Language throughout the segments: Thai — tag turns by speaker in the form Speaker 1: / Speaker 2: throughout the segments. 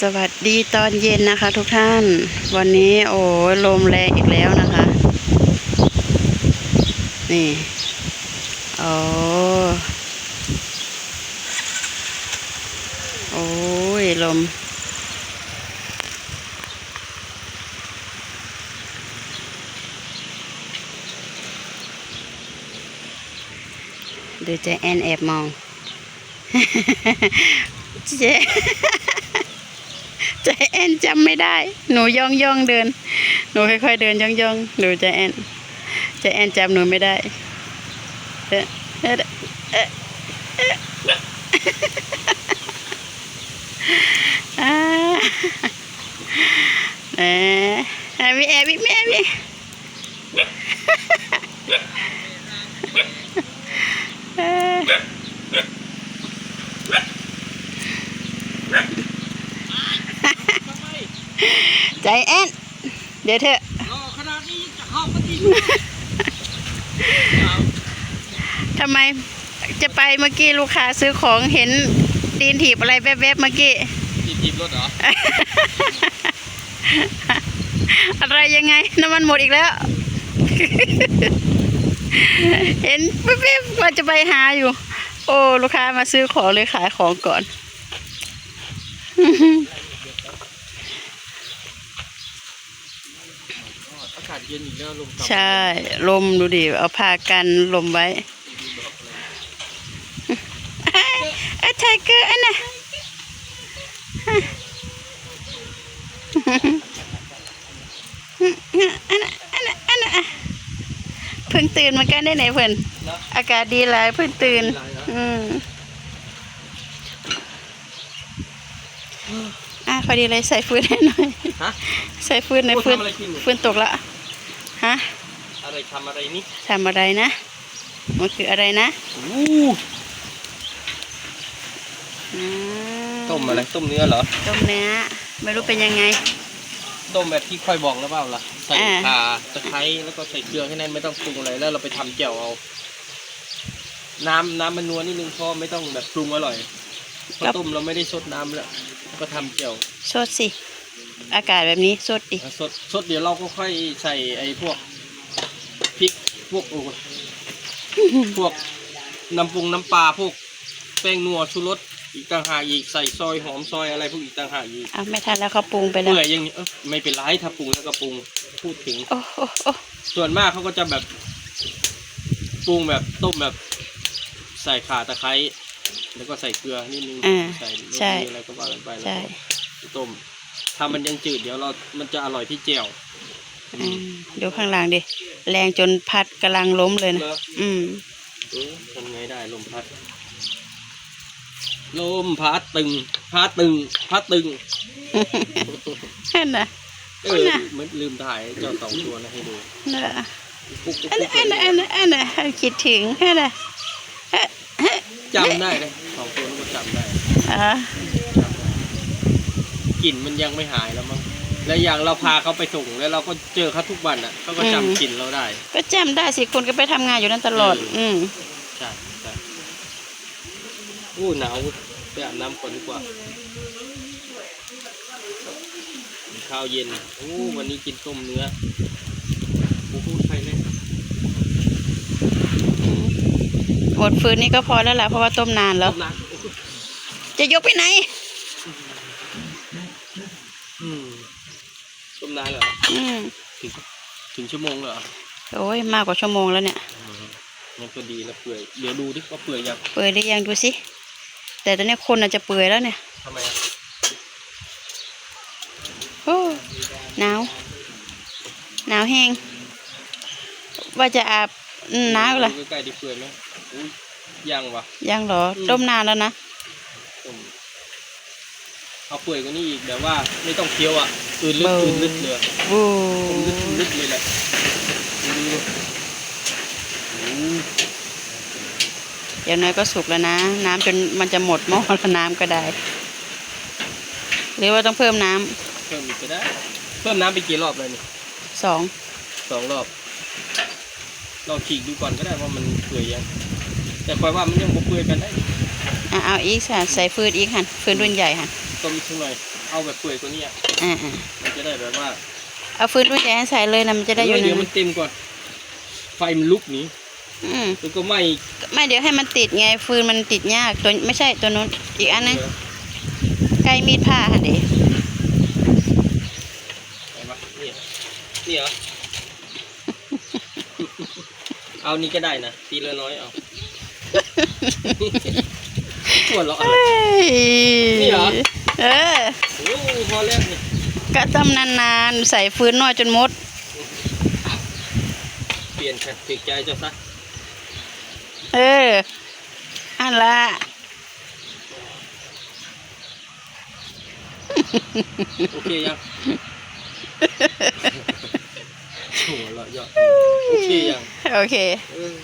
Speaker 1: สวัสดีตอนเย็นนะคะ ทุกท่าน วันนี้โอ้ลมแรงอีกแล้วนะคะ นี่โอ้โอ้ยลม ดูเจแอนแอบมองเจ ใจแอนจำไม่ได้ หนูย่องย่องเดิน หนูค่อยๆเดินย่องย่องหนูใจแอนใจแอนจำหนูไม่ได้เอ๊ะเอ๊ะเอ๊ะเอ๊ะอ่าเอ๊ะแอบแอบแอบแอบเอ๊ะ ใจแอนเดี๋ยวเถอะ
Speaker 2: รอขนาดนี้จะเข้าก็จริง
Speaker 1: ทำไมจะไปเมื่อกี้ลูกค้าซื้อของเห็นตีนถีบอะไรแวบๆเมื่อกี้
Speaker 2: จีบจีบรถเหรอ
Speaker 1: อะไรยังไงน้ำมันหมดอีกแล้ว เห็นแวบๆว่าจะไปหาอยู่ โอ้ ลูกค้ามาซื้อของเลยขายของก่อน
Speaker 2: อากาศ เย็นอีกแล้วลม
Speaker 1: ใช่ ลมดูดิ เอาผ้ากันลมไว้ไอ้ไทเกอร์อันน่ะอันน่ะอันน่ะอันน่ะเพิ่งตื่นมือนกันได้ไหนเพิ่น
Speaker 2: น
Speaker 1: อากาศดีหลายเพิ่งตื่น อืมอะพอดีเลยใส่ฟืนให้หน่อย
Speaker 2: ฮะ
Speaker 1: ใส่ฟืนในอยฟืนฟืนตกละ ฮะ
Speaker 2: อะไรทำอะไรนี่
Speaker 1: ทำอะไรนะ มันคืออะไรนะ
Speaker 2: อู้
Speaker 1: อื
Speaker 2: ต้มอะไรต้มเนื้อเหรอ
Speaker 1: ต้มเนื้อ ไม่รู้เป็นยังไง
Speaker 2: ต้มแบบที่ค่อยบอกแล้วเปล่าล่ะ ใส่
Speaker 1: อ่า
Speaker 2: ข่าตะไคร้แล้วก็ใส่เกลือแค่นั้นไม่ต้องปรุงอะไรแล้วเราไปทำแจ่วเอา น้ำน้ำมันนัวนิดนึงเพราะไม่ต้องแบบปรุงอร่อยเพราะต้มเราไม่ได้ซดน้ำแล้วก็ทำแจ่ว
Speaker 1: สดสิ อากาศแบบนี้สดดิ
Speaker 2: สดสดเดี๋ยวเราก็ค่อยใส่ไอ้พวกพริกพวกโอ้ยพวกน้ำปรุงน้ำปลาพวกแป้งนัวชูรสอีกต่างหากอีกใส่ซอยหอมซอยอะไรพวกอีกต่างหากอีก
Speaker 1: เอาไม่ทันแล้วเขาปรุงไปแล้ว
Speaker 2: เปื่อยอย่างนี้เอ้ยไม่เป็นไรถ้าปรุงแล้วก็ปรุงพูดถึง
Speaker 1: โอ้โอ้โอ้
Speaker 2: ส่วนมากเขาก็จะแบบปรุงแบบต้มแบบใส่ข่าตะไคร้แล้วก็ใส่เกลือนิดนึง
Speaker 1: อ่า
Speaker 2: ใส่รส
Speaker 1: ใช่
Speaker 2: ดีอะไรก็ว่ากันไปแล้ว
Speaker 1: ใช่
Speaker 2: ก็ต้ม ถ้ามันยังจืดเดี๋ยวเรามันจะอร่อยที่เจียว
Speaker 1: อืมดูข้างหลังดิ แรงจนพัดกำลังล้มเลยนะ
Speaker 2: เหรอ
Speaker 1: อืม
Speaker 2: เออทำไงได้ลมพัด ลมพัดตึงพัดตึงพัดตึง
Speaker 1: นั่นน่ะ
Speaker 2: เออ
Speaker 1: น่ะ
Speaker 2: เหมือนลืมถ่ายเจ้าสองตัวนะให้ดู
Speaker 1: น่ะ
Speaker 2: ปุ๊กปุ๊ก
Speaker 1: อัน
Speaker 2: ปุ๊
Speaker 1: น่ะ
Speaker 2: ก
Speaker 1: อันน่ะอันน่ะอันน่ะคิดถึงอันน่ะเอ๊ะเอ๊ะ
Speaker 2: จำได้เลยสองตัวนั้นก็จำได้
Speaker 1: อ่า
Speaker 2: จำได้ กลิ่นมันยังไม่หายแล้วมั้งและอย่างเราพาเขาไปส่งแล้วเราก็เจอเขาทุกวันอะเขาก็จำกลิ่นเราได้
Speaker 1: ก็จำได้สิคนก็ไปทำงานอยู่นั่นตลอด อืม
Speaker 2: ใช่ใช่อู้หนาวไปอาบน้ำก่อนดีกว่าข้าวเย็นโอ้วันนี้กินต้มเนื้อโอ้โหใครเนี่ย
Speaker 1: หมดฟืนนี่ก็พอแล้วล่ะเพราะว่าต้มนานแล้ว
Speaker 2: ต้มน้ำโอ้โห
Speaker 1: จะยกไปไหน
Speaker 2: อืมต้ม นานเหรอ
Speaker 1: อืม
Speaker 2: ถึงถึงชั่วโมงเหรอ
Speaker 1: โอ้ยมากกว่าชั่วโมงแล้วเนี่ย
Speaker 2: อืมงั้นก็ดีแล้วเปื่อยเดี๋ยวดูดิว่าเปื่อยยัง
Speaker 1: เปื่อยหรือยังดูสิแต่ตอนนี้คนอาจจะเปื่อยแล้วเนี่ย
Speaker 2: ทำไมอะ
Speaker 1: โอ้หนาวหนาวแห้งว่าจะอาบอืมหนาวเหรอ
Speaker 2: ดูใกล้ๆดิเปื่อยไหมอุ้ยยังวะ
Speaker 1: ยังเหรอ
Speaker 2: อืม
Speaker 1: ต้มนานแล้วนะ
Speaker 2: ต้ม เอาเปื่อยกว่านี้อีกแบบว่าไม่ต้องเคี้ยวอะอืดลึกอืดลึกเลย
Speaker 1: โอ้
Speaker 2: ผมลึกลึกเลยแหละดูดูโอ้
Speaker 1: เดี๋ยวน้อยก็สุกแล้วนะ น้ำจนมันจะหมดหม้อแล้วน้ำก็ได้ หรือว่าต้องเพิ่มน้ำ
Speaker 2: เพิ่มอีกก็ได้ เพิ่มน้ำไปกี่รอบเลยนี่
Speaker 1: สอง
Speaker 2: สองรอบลองฉีกดูก่อนก็ได้ว่ามันเปื่อยยัง แต่คอยว่ามันยังบ่เปื่อยกันได้
Speaker 1: อะเอาอีกค่ะใส่ฟืนอีกหันฟืนรุ่นใหญ่หัน
Speaker 2: ต้มสักหน่อย เอาแบบเปื่อยกว่านี้อะ
Speaker 1: อ่าอ่า
Speaker 2: มันจะได้แบบว่า
Speaker 1: เอาฟืนรุ่นใหญ่ให้ใส่เลยนะมันจะได้อยู่
Speaker 2: เดี๋ยว
Speaker 1: นา
Speaker 2: มันนเต็มก่อน ไฟมันลุกหนี้
Speaker 1: อืม
Speaker 2: แล้วก็ไหม้
Speaker 1: ไม่เดี๋ยวให้มันติดไง ฟืนมันติดยากตัวไม่ใช่ตัวนู้นอีกอันนึงใกล้มีดผ้าหันดิ
Speaker 2: ไหนวะนี่นี่เหรอเอานี่ก็ได้นะทีละน้อยเอาปวดเหรออะไรนี่เหรอ
Speaker 1: เออ
Speaker 2: โอ้พอแล้วนี่
Speaker 1: ก็ต้มนานๆ ใส่ฟืนน้อยจนหมด
Speaker 2: เปลี่ยนค่ะเปลี่ยนใจเจ้าซะ
Speaker 1: เออ อันละ
Speaker 2: โอเคยังหัวเราะเยอะโอเคยัง
Speaker 1: โอเค
Speaker 2: เออ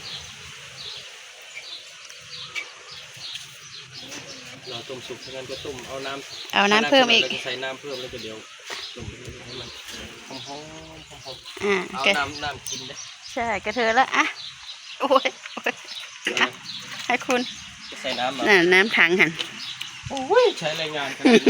Speaker 2: เรา ต้มสุกฉะนั้นก็ต้มเอาน้ำ
Speaker 1: เอาน้ำเพิ่มอีก
Speaker 2: แล้วก็ใส่น้ำเพิ่มแล้วก็เดี๋ยวต้มให้มันหอมหอมหอมหอม
Speaker 1: อ่า
Speaker 2: เอา
Speaker 1: ก็
Speaker 2: น้ำน้ำกินได้
Speaker 1: ใช่กระเทอละอะโอ้ยโอ้ยอะให้คุณ
Speaker 2: ใส่น้ำมา
Speaker 1: น่ะน้ำถังหัน
Speaker 2: โอ้ยใช้แรงงานกันเลย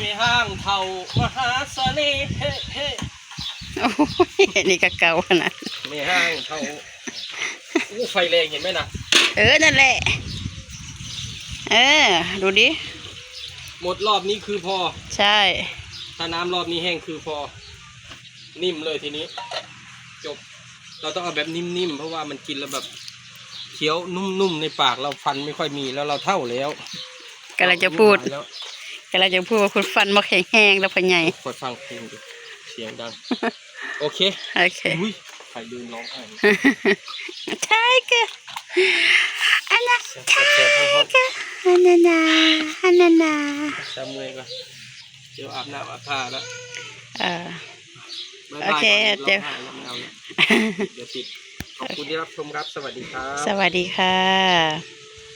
Speaker 2: มี ห้างเท่ามหาเสน่ห์เฮ้เฮ้
Speaker 1: โอ้ยนี่ก็เก่าขนาด
Speaker 2: มีห้างเท่าอู้ไฟแรงเห็นไหมนะ
Speaker 1: เออ นั่นแหละ เออ ดูดิ
Speaker 2: หมดรอบนี้คือพอ
Speaker 1: ใช่
Speaker 2: ถ้าน้ำรอบนี้แห้งคือพอ นิ่มเลยทีนี้ จบ เราต้องเอาแบบนิ่มๆ เพราะว่ามันกินแล้วแบบเคี้ยวนุ่มๆ ในปากเราฟันไม่ค่อยมีแล้วเราเท่าแล้ว
Speaker 1: กำลังจะพูด
Speaker 2: แล้ว
Speaker 1: กำลังจะพูดว่าคุณฟันมาแข็งแห้งแล้วพะไง
Speaker 2: คอยฟังเพลงดิเสียงดัง โอเค
Speaker 1: โอเค
Speaker 2: อุ้ยใครยืนร้องไห้
Speaker 1: ใช่ก็อันนั้น
Speaker 2: แซ่บๆร้อน
Speaker 1: ก็อันนั้นนะอันนั้นนะ
Speaker 2: ๆจำเลยก่อนเดี๋ยวอาบน้ำอาบท่าแล้ว
Speaker 1: เออ
Speaker 2: บ๊าย
Speaker 1: โอบา
Speaker 2: ย
Speaker 1: เค
Speaker 2: ก่อน
Speaker 1: เดี๋ยว
Speaker 2: ร้องไห้แล้วไม่เอาแล้วเดี๋ยวติดขอบคุณที่รับชมครับ สวัสดีครับ
Speaker 1: สวัสดีค่ะ